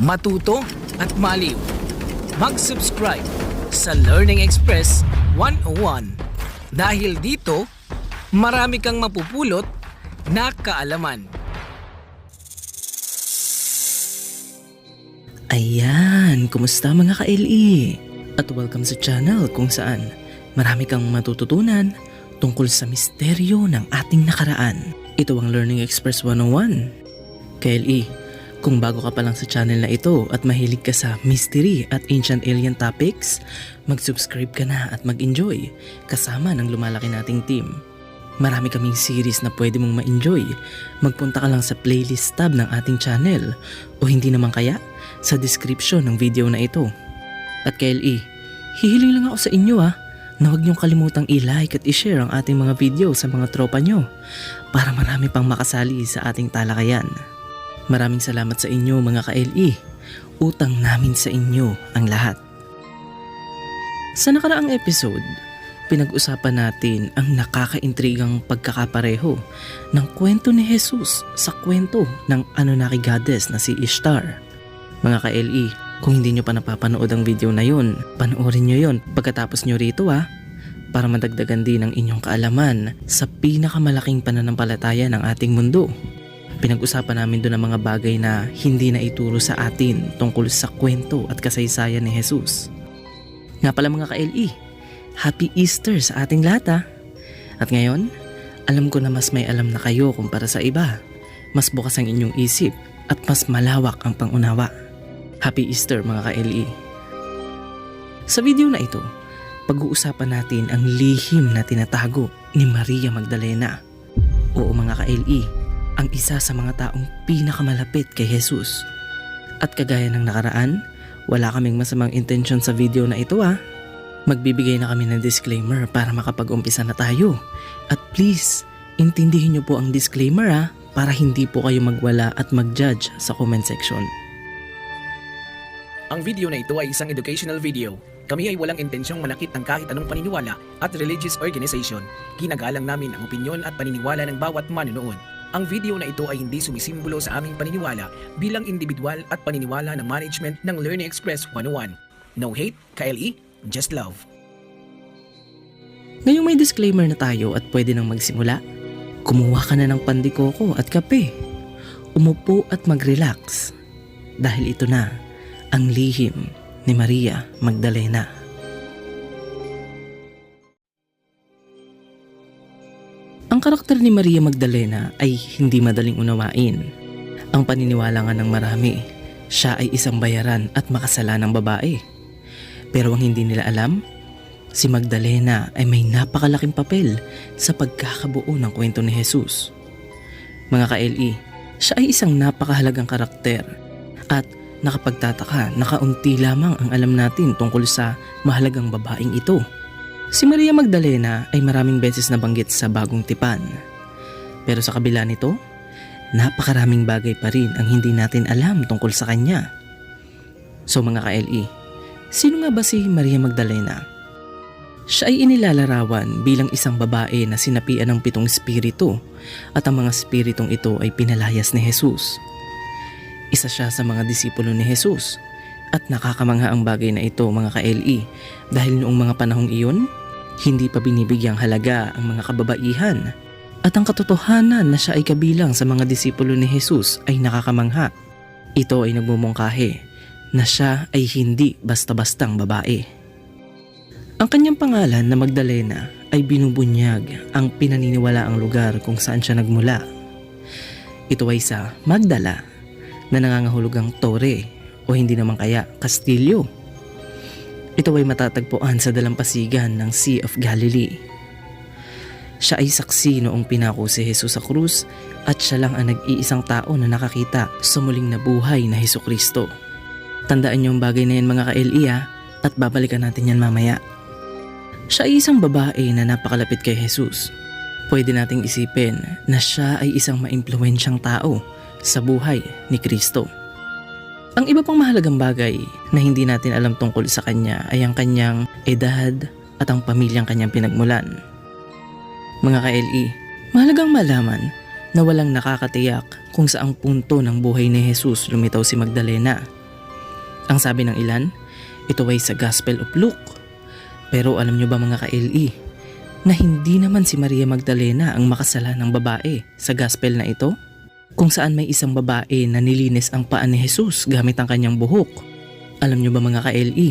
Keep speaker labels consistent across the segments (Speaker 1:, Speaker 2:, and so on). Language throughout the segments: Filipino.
Speaker 1: matuto at maliw. Mag-subscribe sa Learning Express 101 dahil dito marami kang mapupulot na kaalaman.
Speaker 2: Ayan, kumusta mga ka-LE? At welcome sa channel kung saan marami kang matututunan tungkol sa misteryo ng ating nakaraan. Ito ang Learning Express 101. Ka-LE, kung bago ka pa lang sa channel na ito at mahilig ka sa mystery at ancient alien topics, mag-subscribe ka na at mag-enjoy kasama ng lumalaki nating team. Marami kaming series na pwede mong ma-enjoy. Magpunta ka lang sa playlist tab ng ating channel o hindi naman kaya sa description ng video na ito. At KLE, hihiling lang ako sa inyo ah na huwag niyong kalimutang i-like at i-share ang ating mga video sa mga tropa nyo para marami pang makasali sa ating talakayan. Maraming salamat sa inyo mga ka-LE. Utang namin sa inyo ang lahat. Sa nakaraang episode, pinag-usapan natin ang nakakaintrigang pagkakapareho ng kwento ni Jesus sa kwento ng Anunnaki goddess na si Ishtar. Mga ka-LE, kung hindi nyo pa napapanood ang video na yon, panoorin nyo yon pagkatapos nyo rito ah, para madagdagan din ang inyong kaalaman sa pinakamalaking pananampalataya ng ating mundo. Pinag-usapan namin doon ang mga bagay na hindi na ituro sa atin tungkol sa kwento at kasaysayan ni Jesus. Nga pala mga ka-LE, Happy Easter sa ating lahat ah. At ngayon, alam ko na mas may alam na kayo kumpara sa iba. Mas bukas ang inyong isip at mas malawak ang pangunawa. Happy Easter mga ka-LE. Sa video na ito, pag-uusapan natin ang lihim na tinatago ni Maria Magdalena. Oo mga ka-LE, ang isa sa mga taong pinakamalapit kay Jesus. At kagaya ng nakaraan, wala kaming masamang intensyon sa video na ito ah. Magbibigay na kami ng disclaimer para makapag-umpisa na tayo. At please, intindihin niyo po ang disclaimer ah para hindi po kayo magwala at mag-judge sa comment section.
Speaker 1: Ang video na ito ay isang educational video. Kami ay walang intensyong manakit ng kahit anong paniniwala at religious organization. Ginagalang namin ang opinyon at paniniwala ng bawat manunood. Ang video na ito ay hindi sumisimbolo sa aming paniniwala bilang individual at paniniwala ng management ng Learning Express 101. No hate, KLE, just love.
Speaker 2: Ngayong may disclaimer na tayo at pwede nang magsimula, kumuha ka na ng pandikoko at kape. Umupo at mag-relax dahil ito na ang lihim ni Maria Magdalena. Ang karakter ni Maria Magdalena ay hindi madaling unawain. Ang paniniwala nga ng marami, siya ay isang bayaran at makasalanang babae. Pero ang hindi nila alam, si Magdalena ay may napakalaking papel sa pagkakabuo ng kwento ni Jesus. Mga ka-LE, siya ay isang napakahalagang karakter at nakapagtataka na kaunti lamang ang alam natin tungkol sa mahalagang babaeng ito. Si Maria Magdalena ay maraming beses nabanggit sa bagong tipan. Pero sa kabila nito, napakaraming bagay pa rin ang hindi natin alam tungkol sa kanya. So mga ka-LE, sino nga ba si Maria Magdalena? Siya ay inilalarawan bilang isang babae na sinapian ng pitong espiritu at ang mga espiritong ito ay pinalayas ni Jesus. Isa siya sa mga disipulo ni Jesus at nakakamangha ang bagay na ito mga ka-LE dahil noong mga panahong iyon, hindi pa binibigyang halaga ang mga kababaihan at ang katotohanan na siya ay kabilang sa mga disipulo ni Jesus ay nakakamangha. Ito ay nagmumungkahi na siya ay hindi basta-bastang babae. Ang kanyang pangalan na Magdalena ay binubunyag ang pinaniniwala ang lugar kung saan siya nagmula. Ito ay sa Magdala na nangangahulugang tore o hindi naman kaya kastilyo. Ito ay matatagpuan sa dalampasigan ng Sea of Galilee. Siya ay saksi noong pinako si Jesus sa krus at siya lang ang nag-iisang tao na nakakita sa muling nabuhay na Heso Kristo. Tandaan niyo ang bagay na yan mga ka-LE ah, at babalikan natin yan mamaya. Siya ay isang babae na napakalapit kay Jesus. Pwede nating isipin na siya ay isang maimpluwensyang tao sa buhay ni Kristo. Ang iba pang mahalagang bagay na hindi natin alam tungkol sa kanya ay ang kanyang edad at ang pamilyang kanyang pinagmulan. Mga ka-LE, mahalagang malaman na walang nakakatiyak kung saang punto ng buhay ni Jesus lumitaw si Magdalena Ang sabi ng ilan, ito ay sa Gospel of Luke. Pero alam nyo ba mga ka-LE, na hindi naman si Maria Magdalena ang makasalanang babae sa gospel na ito? Kung saan may isang babae na nilinis ang paa ni Jesus gamit ang kanyang buhok. Alam nyo ba mga ka-LE,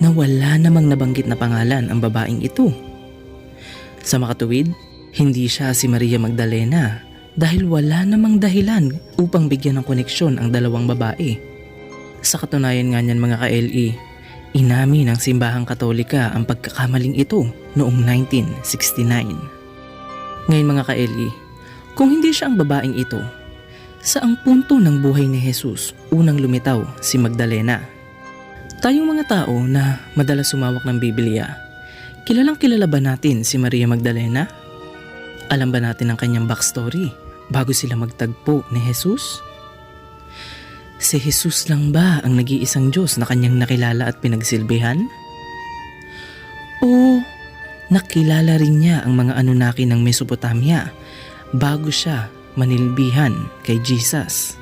Speaker 2: na wala namang nabanggit na pangalan ang babaeng ito? Sa makatuwid, hindi siya si Maria Magdalena dahil wala namang dahilan upang bigyan ng koneksyon ang dalawang babae. Sa katunayan nga niyan mga ka-LE, inamin ng simbahang katolika ang pagkakamaling ito noong 1969. Ngayon mga ka-LE, kung hindi siya ang babaeng ito, saang punto ng buhay ni Jesus unang lumitaw si Magdalena? Tayong mga tao na madalas sumawak ng Biblia, kilalang kilala ba natin si Maria Magdalena? Alam ba natin ang kanyang backstory bago sila magtagpo ni Jesus? Si Jesus lang ba ang nag-iisang Diyos na kanyang nakilala at pinagsilbihan? O nakilala rin niya ang mga Anunnaki ng Mesopotamia bago siya manilbihan kay Jesus?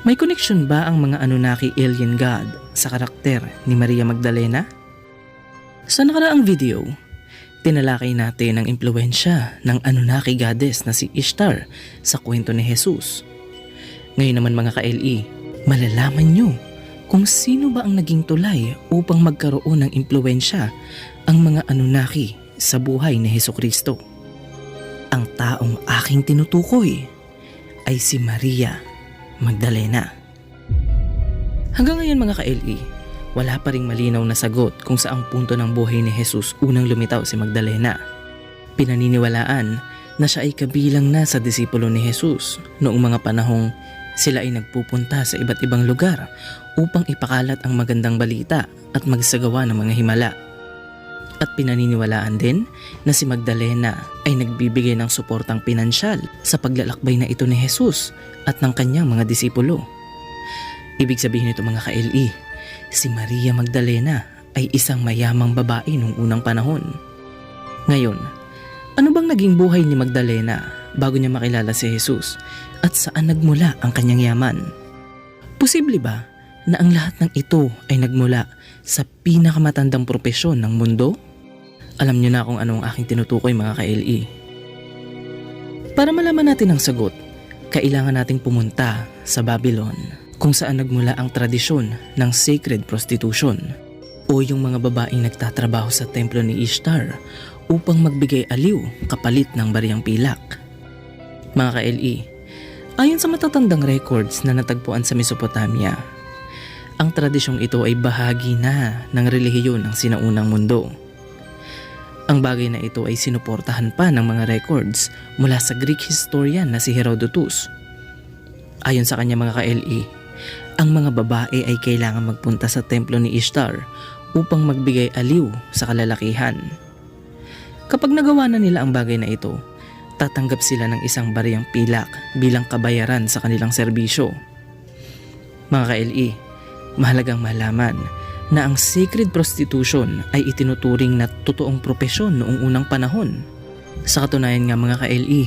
Speaker 2: May connection ba ang mga Anunnaki alien god sa karakter ni Maria Magdalena? Sa nakaraang video, tinalakay natin ang impluensya ng Anunnaki goddess na si Ishtar sa kwento ni Jesus. Ngayon naman mga ka-LE, malalaman nyo kung sino ba ang naging tulay upang magkaroon ng impluensya ang mga Anunnaki sa buhay ni Heso Kristo. Ang taong aking tinutukoy ay si Maria Magdalena. Hanggang ngayon mga ka-LE, wala pa ring malinaw na sagot kung saang punto ng buhay ni Jesus unang lumitaw si Magdalena. Pinaniniwalaan na siya ay kabilang na sa disipulo ni Jesus noong mga panahong sila ay nagpupunta sa iba't ibang lugar upang ipakalat ang magandang balita at magsagawa ng mga himala. At pinaniniwalaan din na si Magdalena ay nagbibigay ng suportang pinansyal sa paglalakbay na ito ni Jesus at ng kanyang mga disipulo. Ibig sabihin nito mga ka-LE, si Maria Magdalena ay isang mayamang babae nung unang panahon. Ngayon, ano bang naging buhay ni Magdalena bago niya makilala si Jesus at saan nagmula ang kanyang yaman? Posible ba na ang lahat ng ito ay nagmula sa pinakamatandang propesyon ng mundo? Alam niyo na kung ano ang aking tinutukoy mga ka-LE. Para malaman natin ang sagot, kailangan nating pumunta sa Babylon kung saan nagmula ang tradisyon ng sacred prostitution o yung mga babaeng nagtatrabaho sa templo ni Ishtar upang magbigay aliw kapalit ng bariyang pilak. Mga ka-LE, ayon sa matatandang records na natagpuan sa Mesopotamia, ang tradisyong ito ay bahagi na ng relihiyon ng sinaunang mundo. Ang bagay na ito ay sinuportahan pa ng mga records mula sa Greek historian na si Herodotus. Ayon sa kanya mga ka-LE, ang mga babae ay kailangan magpunta sa templo ni Ishtar upang magbigay aliw sa kalalakihan. Kapag nagawa na nila ang bagay na ito, tatanggap sila ng isang bariyang pilak bilang kabayaran sa kanilang serbisyo. Mga ka-LE, mahalagang malaman na ang sacred prostitution ay itinuturing na totoong propesyon noong unang panahon. Sa katunayan nga mga ka-LE,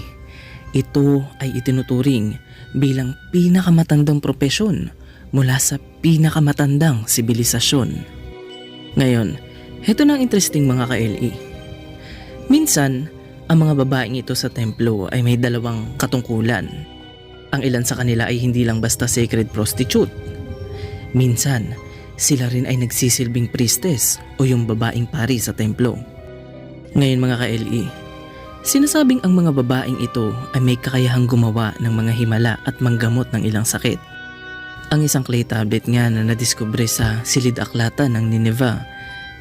Speaker 2: ito ay itinuturing bilang pinakamatandang propesyon mula sa pinakamatandang sibilisasyon. Ngayon, heto na ang interesting mga ka-LE. Minsan, ang mga babaeng ito sa templo ay may dalawang katungkulan. Ang ilan sa kanila ay hindi lang basta sacred prostitute. Minsan, sila rin ay nagsisilbing priestess o yung babaeng pari sa templo. Ngayon mga ka-LE, sinasabing ang mga babaeng ito ay may kakayahang gumawa ng mga himala at manggamot ng ilang sakit. Ang isang clay tablet nga na nadiskubre sa silid aklata ng Nineveh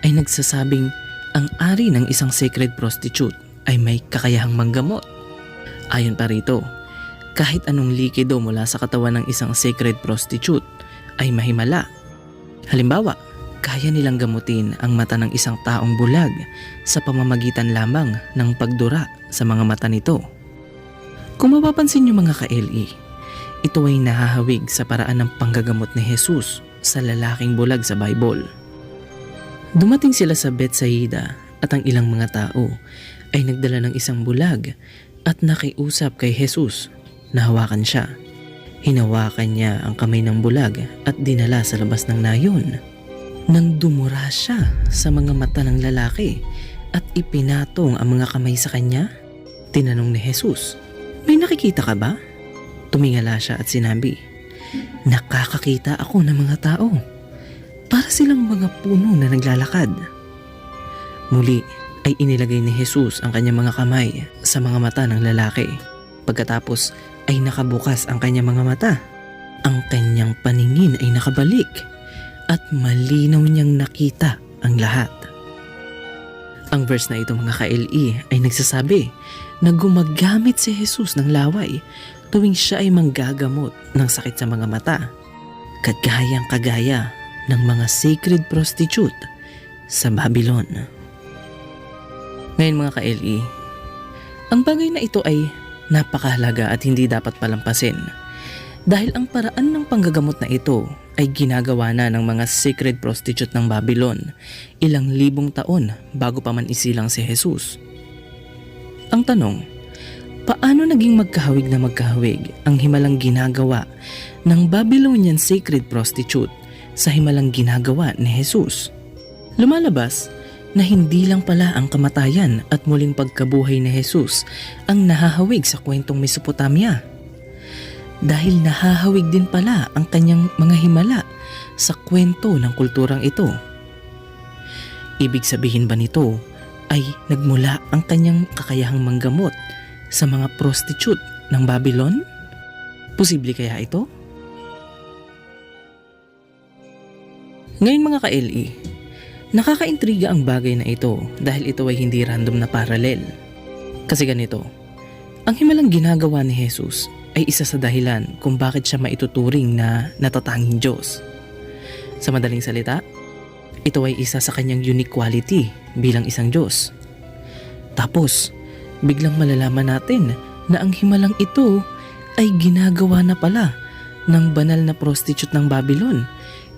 Speaker 2: ay nagsasabing ang ari ng isang sacred prostitute ay may kakayahang manggamot. Ayon pa rito, kahit anong likido mula sa katawan ng isang sacred prostitute ay mahimala Halimbawa, kaya nilang gamutin ang mata ng isang taong bulag sa pamamagitan lamang ng pagdura sa mga mata nito. Kung mapapansin niyo mga ka-LE, ito ay nahahawig sa paraan ng panggagamot ni Jesus sa lalaking bulag sa Bible. Dumating sila sa Bethsaida at ang ilang mga tao ay nagdala ng isang bulag at nakiusap kay Jesus na hawakan siya. Hinawakan niya ang kamay ng bulag at dinala sa labas ng nayon. Nang dumura siya sa mga mata ng lalaki at ipinatong ang mga kamay sa kanya, tinanong ni Jesus, May nakikita ka ba? Tumingala siya at sinabi, Nakakakita ako ng mga tao. Para silang mga puno na naglalakad. Muli ay inilagay ni Jesus ang kanyang mga kamay sa mga mata ng lalaki. Pagkatapos ay nakabukas ang kanyang mga mata. Ang kanyang paningin ay nakabalik at malinaw niyang nakita ang lahat. Ang verse na ito mga ka-LE ay nagsasabi na gumagamit si Jesus ng laway tuwing siya ay manggagamot ng sakit sa mga mata. Kagayang kagaya ng mga sacred prostitute sa Babylon. Ngayon mga ka-LE, ang bagay na ito ay napakahalaga at hindi dapat palampasin dahil ang paraan ng panggagamot na ito ay ginagawa na ng mga sacred prostitute ng Babylon ilang libong taon bago pa man isilang si Jesus. Ang tanong, paano naging magkahawig na magkahawig ang himalang ginagawa ng Babylonian sacred prostitute sa himalang ginagawa ni Jesus? Lumalabas na hindi lang pala ang kamatayan at muling pagkabuhay ni Jesus ang nahahawig sa kwentong Mesopotamia. Dahil nahahawig din pala ang kanyang mga himala sa kwento ng kulturang ito. Ibig sabihin ba nito ay nagmula ang kanyang kakayahang manggamot sa mga prostitute ng Babylon? Posible kaya ito? Ngayon mga ka-LE, nakakaintriga ang bagay na ito dahil ito ay hindi random na paralel. Kasi ganito, ang himalang ginagawa ni Jesus ay isa sa dahilan kung bakit siya maituturing na natatanging Diyos. Sa madaling salita, ito ay isa sa kanyang unique quality bilang isang Diyos. Tapos, biglang malalaman natin na ang himalang ito ay ginagawa na pala ng banal na prostitute ng Babylon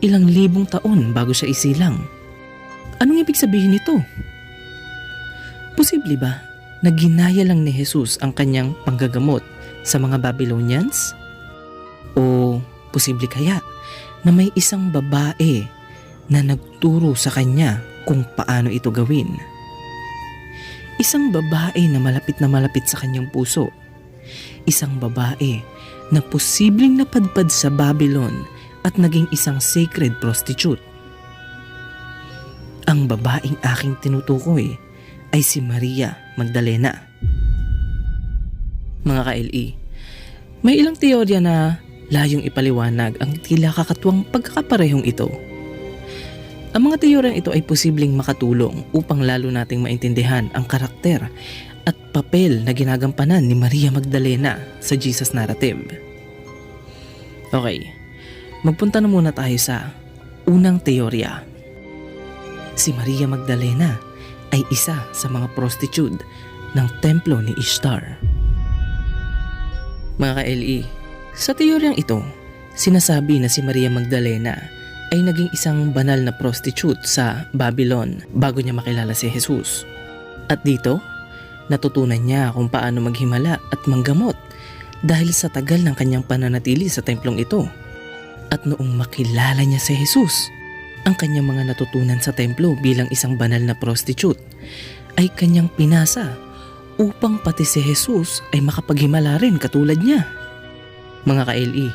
Speaker 2: ilang libong taon bago siya isilang. Anong ibig sabihin nito? Posible ba na ginaya lang ni Jesus ang kanyang panggagamot sa mga Babylonians? O posible kaya na may isang babae na nagturo sa kanya kung paano ito gawin? Isang babae na malapit na malapit sa kanyang puso. Isang babae na posibleng napadpad sa Babylon at naging isang sacred prostitute. Ang babaeng aking tinutukoy ay si Maria Magdalena. Mga ka-LE, may ilang teorya na layong ipaliwanag ang tila kakatuwang pagkakaparehong ito. Ang mga teoryang ito ay posibleng makatulong upang lalo nating maintindihan ang karakter at papel na ginagampanan ni Maria Magdalena sa Jesus narrative. Okay, magpunta na muna tayo sa unang teorya. Si Maria Magdalena ay isa sa mga prostitute ng templo ni Ishtar. Mga ka-LE, sa teoryang ito, sinasabi na si Maria Magdalena ay naging isang banal na prostitute sa Babylon bago niya makilala si Jesus. At dito, natutunan niya kung paano maghimala at manggamot dahil sa tagal ng kanyang pananatili sa templong ito. At noong makilala niya si Jesus, ang kanyang mga natutunan sa templo bilang isang banal na prostitute ay kanyang pinasa upang pati si Jesus ay makapaghimala rin katulad niya. Mga ka-LE,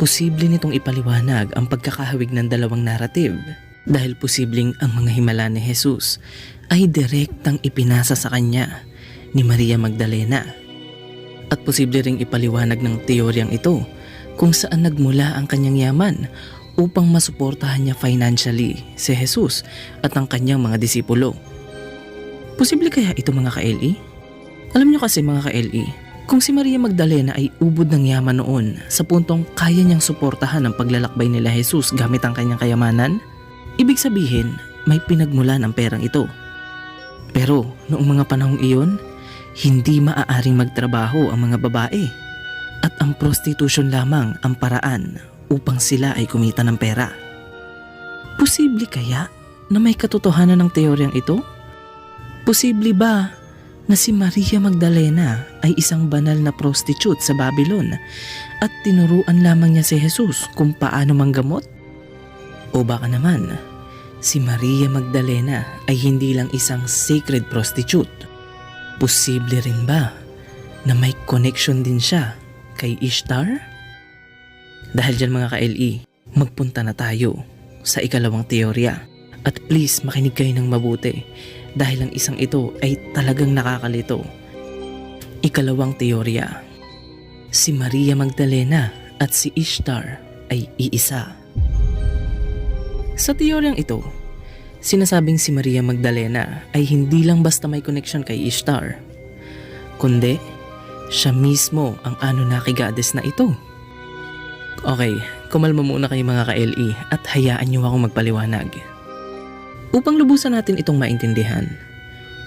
Speaker 2: posible nitong ipaliwanag ang pagkakahawig ng dalawang narrative dahil posibleng ang mga himala ni Jesus ay direktang ipinasa sa kanya ni Maria Magdalena. At posible ring ipaliwanag ng teoryang ito kung saan nagmula ang kanyang yaman upang masuportahan niya financially si Jesus at ang kanyang mga disipulo. Posible kaya ito mga ka-LE? Alam niyo kasi mga ka-LE, kung si Maria Magdalena ay ubod ng yaman noon sa puntong kaya niyang suportahan ang paglalakbay nila Jesus gamit ang kanyang kayamanan, ibig sabihin may pinagmulan ang perang ito. Pero noong mga panahong iyon, hindi maaaring magtrabaho ang mga babae at ang prostitution lamang ang paraan upang sila ay kumita ng pera. Posible kaya na may katotohanan ng teoryang ito? Posible ba na si Maria Magdalena ay isang banal na prostitute sa Babylon at tinuruan lamang niya si Jesus kung paano manggamot? O baka naman, si Maria Magdalena ay hindi lang isang sacred prostitute. Posible rin ba na may connection din siya kay Ishtar? Dahil dyan mga ka-LE, magpunta na tayo sa ikalawang teorya. At please makinig kayo ng mabuti dahil ang isang ito ay talagang nakakalito. Ikalawang teorya. Si Maria Magdalena at si Ishtar ay iisa. Sa teoryang ito, sinasabing si Maria Magdalena ay hindi lang basta may connection kay Ishtar, kundi siya mismo ang Anunnaki goddess na ito. Okay, kumalma muna kayo mga ka-LE at hayaan niyo akong magpaliwanag. Upang lubusan natin itong maintindihan,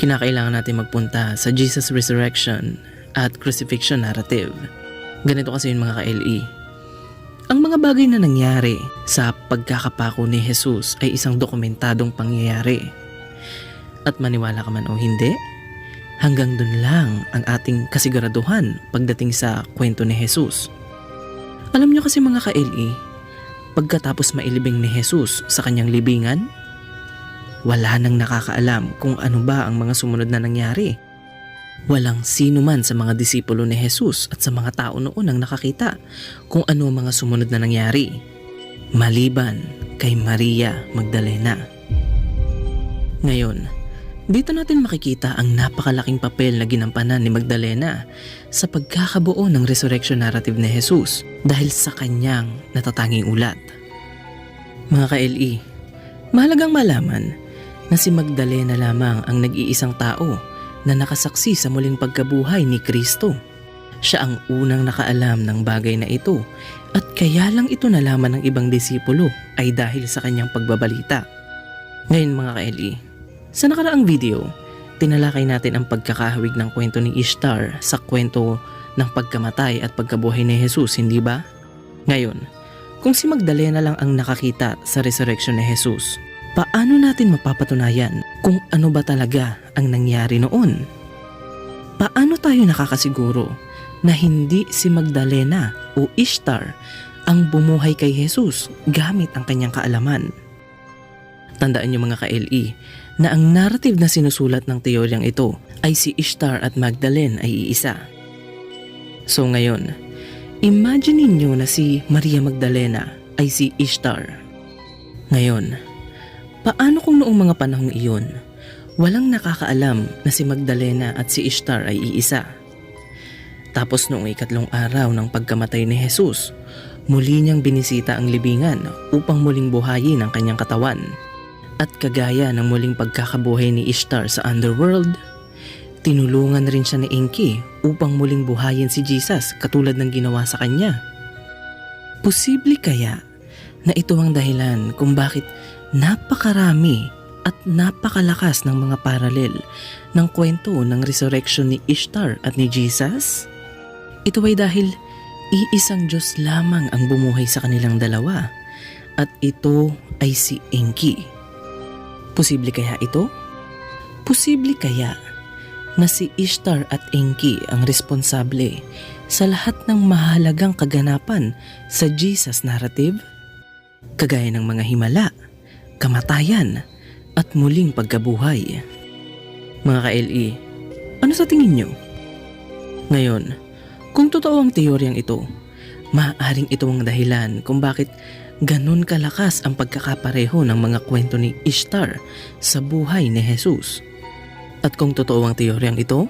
Speaker 2: kinakailangan natin magpunta sa Jesus Resurrection at Crucifixion narrative. Ganito kasi yung mga ka-LE. Ang mga bagay na nangyari sa pagkakapako ni Jesus ay isang dokumentadong pangyayari. At maniwala ka man o hindi, hanggang dun lang ang ating kasiguraduhan pagdating sa kwento ni Jesus. Alam nyo kasi mga ka-LE, pagkatapos mailibing ni Jesus sa kanyang libingan, wala nang nakakaalam kung ano ba ang mga sumunod na nangyari. Walang sino man sa mga disipulo ni Jesus at sa mga tao noon ang nakakita kung ano ang mga sumunod na nangyari. Maliban kay Maria Magdalena. Ngayon, dito natin makikita ang napakalaking papel na ginampanan ni Magdalena sa pagkakabuo ng resurrection narrative ni Jesus dahil sa kanyang natatanging ulat. Mga ka-LE, mahalagang malaman na si Magdalena lamang ang nag-iisang tao na nakasaksi sa muling pagkabuhay ni Kristo. Siya ang unang nakaalam ng bagay na ito at kaya lang ito nalaman ng ibang disipulo ay dahil sa kanyang pagbabalita. Ngayon mga ka-LE, sa nakaraang video, tinalakay natin ang pagkakahawig ng kwento ni Ishtar sa kwento ng pagkamatay at pagkabuhay ni Jesus, hindi ba? Ngayon, kung si Magdalena lang ang nakakita sa resurrection ni Jesus, paano natin mapapatunayan kung ano ba talaga ang nangyari noon? Paano tayo nakakasiguro na hindi si Magdalena o Ishtar ang bumuhay kay Jesus gamit ang kanyang kaalaman? Tandaan niyo mga ka-LE na ang narrative na sinusulat ng teoryang ito ay si Ishtar at Magdalene ay iisa. So ngayon, imagine ninyo na si Maria Magdalena ay si Ishtar. Ngayon, paano kung noong mga panahong iyon, walang nakakaalam na si Magdalena at si Ishtar ay iisa? Tapos noong ikatlong araw ng pagkamatay ni Jesus, muli niyang binisita ang libingan upang muling buhayin ang kanyang katawan. At kagaya ng muling pagkakabuhay ni Ishtar sa underworld, tinulungan rin siya ni Enki upang muling buhayin si Jesus katulad ng ginawa sa kanya. Posible kaya na ito ang dahilan kung bakit napakarami at napakalakas ng mga paralel ng kwento ng resurrection ni Ishtar at ni Jesus? Ito ay dahil iisang Diyos lamang ang bumuhay sa kanilang dalawa at ito ay si Enki. Posible kaya ito? Posible kaya na si Ishtar at Enki ang responsable sa lahat ng mahalagang kaganapan sa Jesus narrative? Kagaya ng mga himala, kamatayan, at muling pagkabuhay. Mga ka-LE, ano sa tingin nyo? Ngayon, kung totoo ang teoryang ito, maaaring ito ang dahilan kung bakit ganun kalakas ang pagkakapareho ng mga kwento ni Ishtar sa buhay ni Jesus. At kung totoo ang teoryang ito,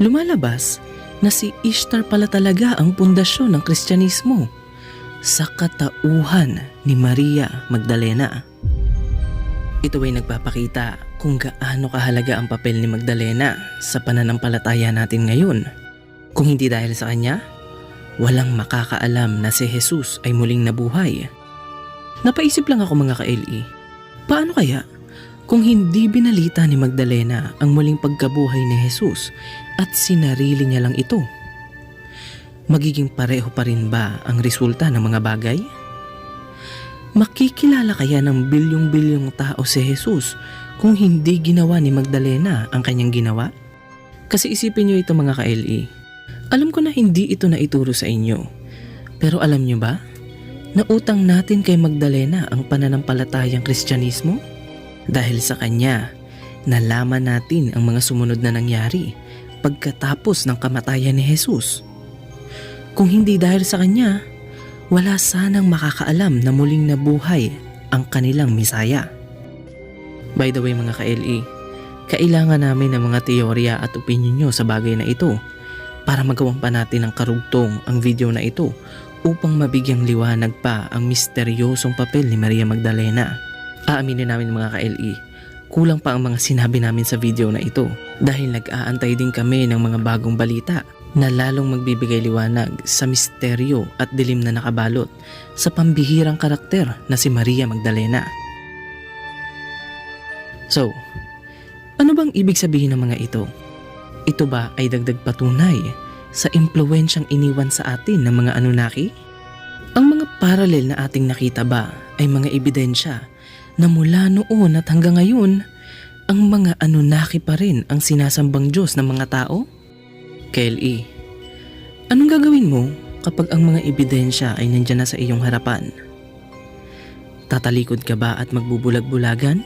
Speaker 2: lumalabas na si Ishtar pala talaga ang pundasyon ng Kristyanismo sa katauhan ni Maria Magdalena. Ito ay nagpapakita kung gaano kahalaga ang papel ni Magdalena sa pananampalataya natin ngayon. Kung hindi dahil sa kanya, walang makakaalam na si Jesus ay muling nabuhay. Napaisip lang ako mga ka-LE, paano kaya kung hindi binalita ni Magdalena ang muling pagkabuhay ni Jesus at sinarili niya lang ito? Magiging pareho pa rin ba ang resulta ng mga bagay? Makikilala kaya ng bilyong-bilyong tao si Jesus kung hindi ginawa ni Magdalena ang kanyang ginawa? Kasi isipin nyo ito mga ka-LE. Alam ko na hindi ito na ituro sa inyo. Pero alam nyo ba? Nautang natin kay Magdalena ang pananampalatayang Kristyanismo? Dahil sa kanya, nalaman natin ang mga sumunod na nangyari pagkatapos ng kamatayan ni Jesus. Kung hindi dahil sa kanya, wala sanang makakaalam na muling nabuhay ang kanilang misaya. By the way mga ka-LE, kailangan namin ng mga teorya at opinion nyo sa bagay na ito para magawan pa natin ng karugtong ang video na ito upang mabigyang liwanag pa ang misteryosong papel ni Maria Magdalena. Aaminin namin mga ka-LE, kulang pa ang mga sinabi namin sa video na ito dahil nag-aantay din kami ng mga bagong balita na lalong magbibigay liwanag sa misteryo at dilim na nakabalot sa pambihirang karakter na si Maria Magdalena. So, ano bang ibig sabihin ng mga ito? Ito ba ay dagdag patunay sa impluensyang iniwan sa atin ng mga Anunnaki? Ang mga paralel na ating nakita ba ay mga ebidensya na mula noon at hanggang ngayon, ang mga Anunnaki pa rin ang sinasambang Diyos ng mga tao? KLE, anong gagawin mo kapag ang mga ebidensya ay nandyan na sa iyong harapan? Tatalikod ka ba at magbubulag-bulagan?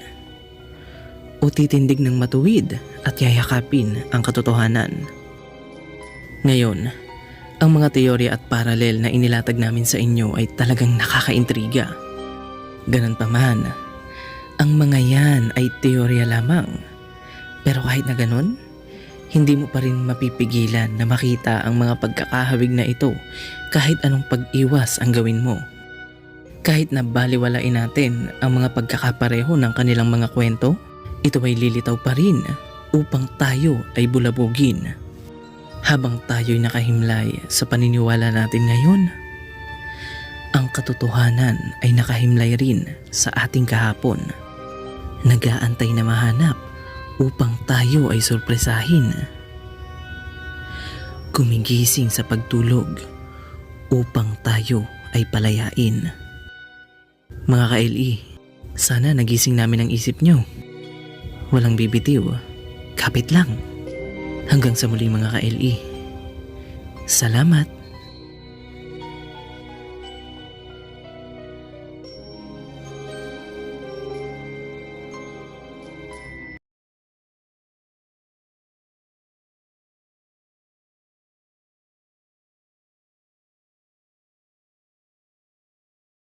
Speaker 2: O titindig ng matuwid at yayakapin ang katotohanan. Ngayon, ang mga teorya at paralel na inilatag namin sa inyo ay talagang nakakaintriga. Ganon pa man, ang mga yan ay teorya lamang. Pero kahit na ganon, hindi mo pa rin mapipigilan na makita ang mga pagkakahawig na ito kahit anong pag-iwas ang gawin mo. Kahit na baliwalain natin ang mga pagkakapareho ng kanilang mga kwento, ito ay lilitaw pa rin upang tayo ay bulabugin. Habang tayo'y nakahimlay sa paniniwala natin ngayon, ang katotohanan ay nakahimlay rin sa ating kahapon. Nagaantay na mahanap upang tayo ay sorpresahin. Gumigising sa pagtulog upang tayo ay palayain. Mga ka-LE, sana nagising namin ang isip nyo. Walang bibitiw. Kapit lang. Hanggang sa muli mga ka-LE. Salamat.